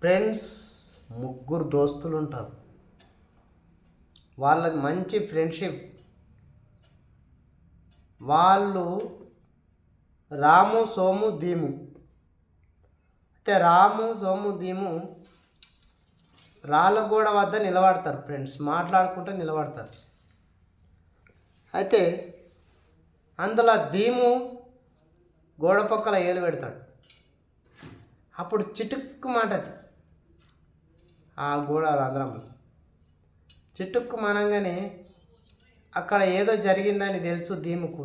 Friends ముగ్గురు దోస్తులు ఉంటారు వాళ్ళది మంచి ఫ్రెండ్షిప్. వాళ్ళు రాము సోము దీము. అయితే రాము సోము దీము రాళ్ళగూడ వద్ద నిలబడతారు ఫ్రెండ్స్. మాట్లాడుకుంటూ నిలబడతారు. అయితే అందులో దీము గోడ పక్కల ఏలు పెడతాడు. అప్పుడు చిటుక్కు మాటది. ఆ గోడ అందరం. చిటుక్కు మనంగానే అక్కడ ఏదో జరిగిందని తెలుసు దీముకు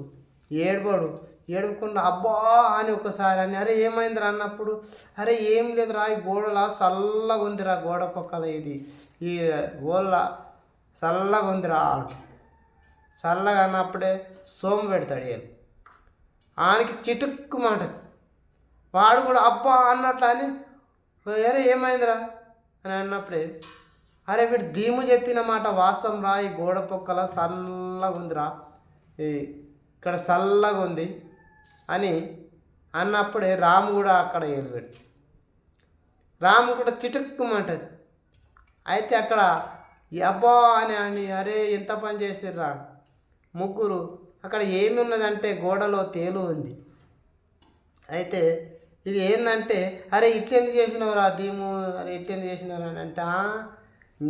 ఏడుకోడు ఏడుకుండా అబ్బా! అని ఒకసారి అని అరే ఏమైందిరా? అన్నప్పుడు అరే ఏం లేదురా ఈ గోడలా చల్లగా ఉందిరా గోడ పక్కల ఇది. ఈ గోళ్ళ చల్లగా ఉందిరా. చల్లగా అన్నప్పుడే సోము పెడతాడు ఏం ఆయనకి చిటుక్కు మాట వాడు కూడా అబ్బా! అన్నట్లు అని అరే ఏమైందిరా? అని అన్నప్పుడే అరే వీడు దీము చెప్పిన మాట వాస్తవం రా ఈ గోడ పొక్కల చల్లగా ఉందిరా ఈ ఇక్కడ చల్లగా ఉంది అని అన్నప్పుడే రాము కూడా అక్కడ ఏలుపెట్టి రాము కూడా చిటుక్కుమంటది. అయితే అక్కడ అబ్బా అని అని అరే ఎంత పని చేసిర్రా ముగ్గురు అక్కడ ఏమి ఉన్నదంటే గోడలో తేలు ఉంది. అయితే ఇది ఏంటంటే అరే ఇట్లెందుకు చేసినవరా దీము? అరే ఇట్లెందుకు చేసినవరా అని అంటే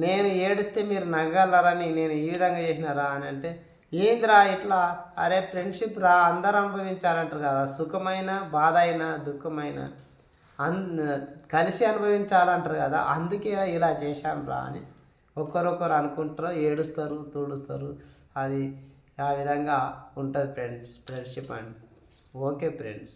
నేను ఏడిస్తే మీరు నవ్వగలరని నేను ఈ విధంగా చేసినారా అని అంటే ఏందిరా ఇట్లా? అరే ఫ్రెండ్షిప్ రా అందరు అనుభవించాలంటారు కదా. సుఖమైన బాధ అయినా దుఃఖమైన అన్ కలిసి అనుభవించాలంటారు కదా. అందుకే ఇలా చేశాను రా అని ఒకరొకరు అనుకుంటారు ఏడుస్తారు తోడుస్తారు. అది ఆ విధంగా ఉంటుంది friends friendship and okay friends